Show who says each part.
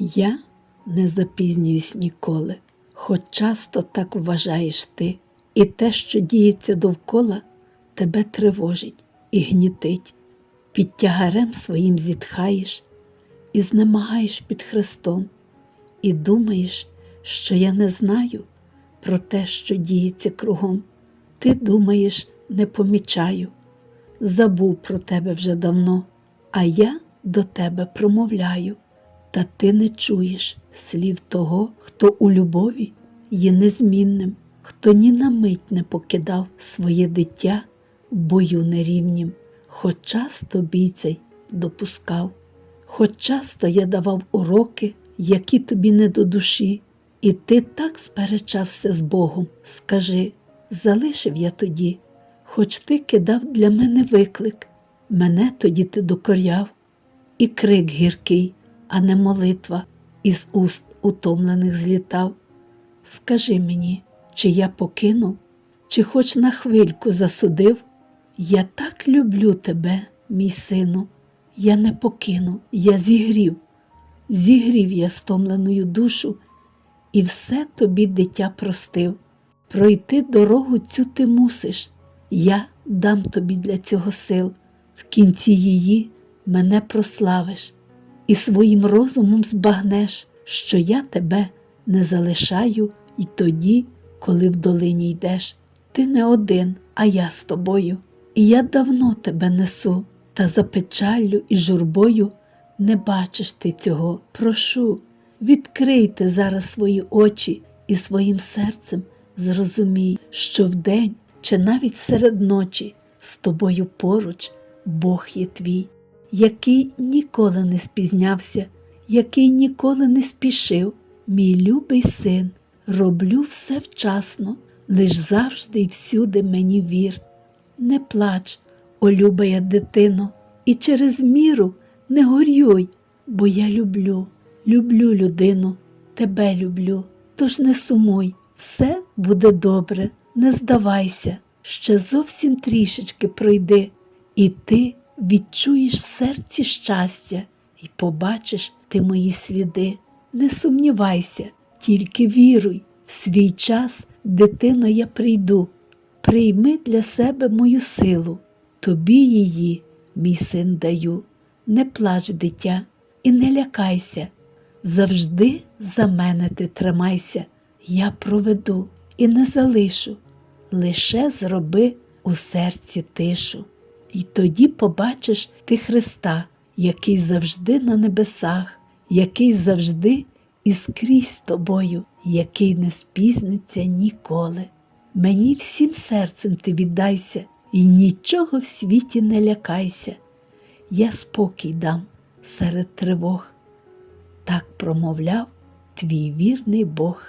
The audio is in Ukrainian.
Speaker 1: Я не запізнююсь ніколи, хоч часто так вважаєш ти, і те, що діється довкола, тебе тривожить і гнітить, під тягарем своїм зітхаєш і знемагаєш під Христом, і думаєш, що я не знаю про те, що діється кругом. Ти думаєш, не помічаю, забув про тебе вже давно, а я до тебе промовляю. Та ти не чуєш слів того, хто у любові є незмінним, хто ні на мить не покидав своє дитя в бою нерівнім, хоч часто бійцей допускав, хоч часто я давав уроки, які тобі не до душі, і ти так сперечався з Богом. Скажи, залишив я тоді, хоч ти кидав для мене виклик, мене тоді ти докоряв, і крик гіркий а не молитва із уст утомлених злітав. Скажи мені, чи я покинув, чи хоч на хвильку засудив? Я так люблю тебе, мій сину, я не покинув, я зігрів, зігрів я стомленою душу, і все тобі дитя простив. Пройти дорогу цю ти мусиш, я дам тобі для цього сил, в кінці її мене прославиш і своїм розумом збагнеш, що я тебе не залишаю і тоді, коли в долині йдеш. Ти не один, а я з тобою. І я давно тебе несу, та за печаллю і журбою не бачиш ти цього. Прошу, відкрийте зараз свої очі і своїм серцем зрозумій, що вдень чи навіть серед ночі з тобою поруч Бог є твій який ніколи не спізнявся, який ніколи не спішив, мій любий син, роблю все вчасно, лиш завжди й всюди мені вір. Не плач, о любая дитино, і через міру не горюй, бо я люблю, люблю людину, тебе люблю. Тож не сумуй, все буде добре, не здавайся, ще зовсім трішечки пройди, і ти відчуєш в серці щастя і побачиш ти мої сліди. Не сумнівайся, тільки віруй, в свій час, дитино, я прийду. Прийми для себе мою силу, тобі її, мій син, даю. Не плач, дитя, і не лякайся. Завжди за мене ти тримайся, я проведу і не залишу, лише зроби у серці тишу. І тоді побачиш ти Христа, який завжди на небесах, який завжди і скрізь тобою, який не спізниться ніколи. Мені всім серцем ти віддайся, і нічого в світі не лякайся. Я спокій дам серед тривог. Так промовляв твій вірний Бог.